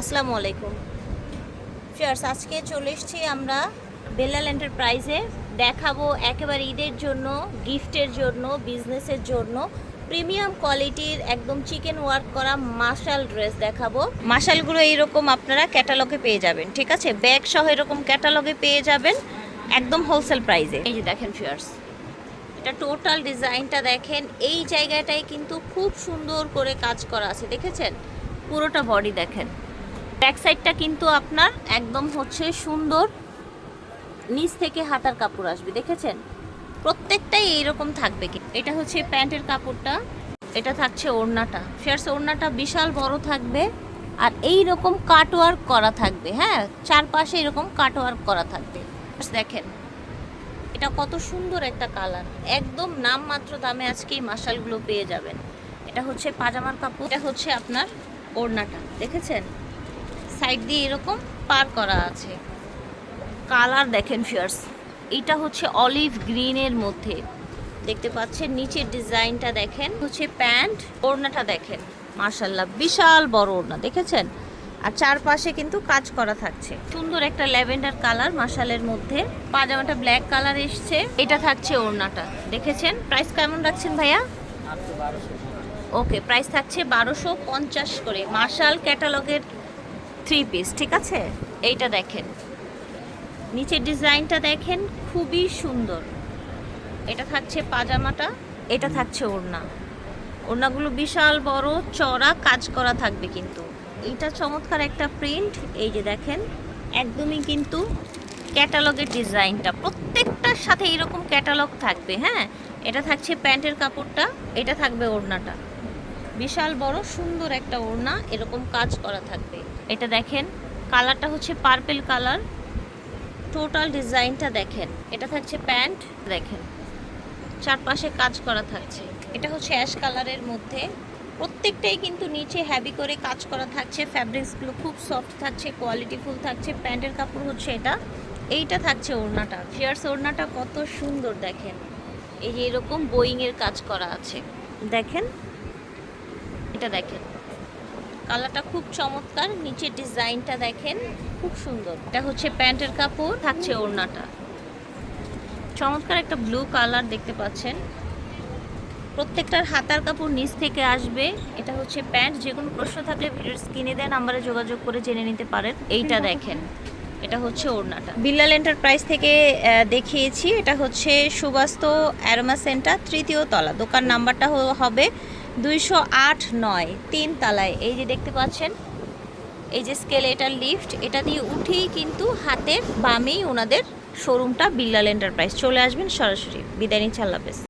আসসালামু আলাইকুম। ফিয়ার্স আজকে চলে এসেছি আমরা বেলাল এন্টারপ্রাইজে দেখাবো একেবারে ঈদের জন্য, গিফটের জন্য, বিজনেসের জন্য প্রিমিয়াম কোয়ালিটির একদম চিকেন ওয়ার্ক করা মাশাল ড্রেস দেখাবো। মাশালগুলো এইরকম আপনারা ক্যাটালগে পেয়ে যাবেন, ঠিক আছে? ব্যাগ সহ এরকম ক্যাটালগে পেয়ে যাবেন, একদম হোলসেল প্রাইসে এই যে দেখেন ফিয়ার্স এটা টোটাল ডিজাইনটা দেখেন, এই জায়গাটায় কিন্তু খুব সুন্দর করে কাজ করা আছে, দেখেছেন? পুরোটা বডি দেখেন। ব্যাক সাইডটা কিন্তু আপনার একদম হচ্ছে সুন্দর নিচ থেকে হাতার কাপড় আসবে, দেখেছেন? প্রত্যেকটাই এইরকম থাকবে এটা হচ্ছে প্যান্টের কাপড়টা, এটা থাকছে ওড়নাটা। ফেয়ার্স, ওড়নাটা বিশাল বড় থাকবে আর এই রকম কাটওয়ার্ক করা থাকবে হ্যাঁ? চারপাশে এরকম কাটওয়ার্ক করা থাকবে। দেখেন, এটা কত সুন্দর একটা কালার। একদম নামমাত্র দামে আজকে এই মাসালগুলো পেয়ে যাবেন। এটা হচ্ছে পাজামার কাপড়, এটা হচ্ছে আপনার ওড়নাটা, দেখেছেন? সাইড দিয়ে এরকম পার করা আছে। কালার দেখেন ফিয়ার্স এটা হচ্ছে অলিভ গ্রিনের মধ্যে। দেখতে পাচ্ছেন নিচের ডিজাইনটা দেখেন হচ্ছে প্যান্ট ওড়নাটা দেখেন। মার্শাল্লাহ বিশাল বড় ওড়না দেখেছেন? আর চারপাশে কিন্তু কাজ করা থাকছে। সুন্দর একটা ল্যাভেন্ডার কালার মাশালের মধ্যে। পাজামাটা ব্ল্যাক কালার এসছে এটা থাকছে ওড়নাটা দেখেছেন? প্রাইস কেমন রাখছেন ভাইয়া? ওকে প্রাইস থাকছে বারোশো পঞ্চাশ করে। মার্শাল ক্যাটালগের থ্রি পিস, ঠিক আছে? এইটা দেখেন। নিচের ডিজাইনটা দেখেন, খুবই সুন্দর। এটা থাকছে পাজামাটা, এটা থাকছে ওড়না। ওড়নাগুলো বিশাল বড় চড়া কাজ করা থাকবে কিন্তু। এইটা চমৎকার একটা প্রিন্ট, এই যে দেখেন, একদমই কিন্তু ক্যাটালগের ডিজাইনটা। প্রত্যেকটার সাথে এরকম ক্যাটালগ থাকবে হ্যাঁ? এটা থাকছে প্যান্টের কাপড়টা, এটা থাকবে ওড়নাটা। বিশাল বড় সুন্দর একটা ওড়না, এরকম কাজ করা থাকবে। এটা দেখেন, কালারটা হচ্ছে পার্পেল কালার টোটাল ডিজাইনটা দেখেন। এটা থাকছে প্যান্ট, দেখেন। চারপাশে কাজ করা থাকছে। এটা হচ্ছে অ্যাশ কালারের মধ্যে। প্রত্যেকটাই কিন্তু নিচে হ্যাভি করে কাজ করা থাকছে। ফ্যাব্রিক্সগুলো খুব সফট থাকছে কোয়ালিটিফুল থাকছে। প্যান্টের কাপড় হচ্ছে এটা। এইটা থাকছে ওড়নাটা। ফিয়ার্স ওড়নাটা কত সুন্দর দেখেন। এই যে এরকম বোয়িংয়ের কাজ করা আছে। দেখেন এটা দেখেন। কালারটা খুব চমৎকার, নিচের ডিজাইনটা দেখেন, খুব সুন্দর। এটা হচ্ছে প্যান্টের কাপড়, থাকছে ওড়নাটা। চমৎকার একটা ব্লু কালার দেখতে পাচ্ছেন। প্রত্যেকটার হাতার কাপড় নিচ থেকে আসবে। এটা হচ্ছে প্যান্ট, যে কোনো প্রশ্ন থাকলে ভিডিওর স্ক্রিনে দেন নাম্বারে যোগাযোগ করে জেনে নিতে পারেন। এইটা দেখেন, এটা হচ্ছে ওড়নাটা। বিল্লাল এন্টারপ্রাইজ থেকে দেখিয়েছি, এটা হচ্ছে সুবাস্ত অ্যারোমা সেন্টার, তৃতীয় তলা। দোকান নাম্বারটা হবে দুইশো আট নয়, তিন তলায়। এই যে দেখতে পাচ্ছেন, এই যে স্কেলেটার লিফট, এটা দিয়ে উঠেই কিন্তু হাতের বামেই ওনাদের শোরুমটা বিল্লাল এন্টারপ্রাইজ। চলে আসবেন সরাসরি। বিদায় নিচ্ছি, আল্লাহ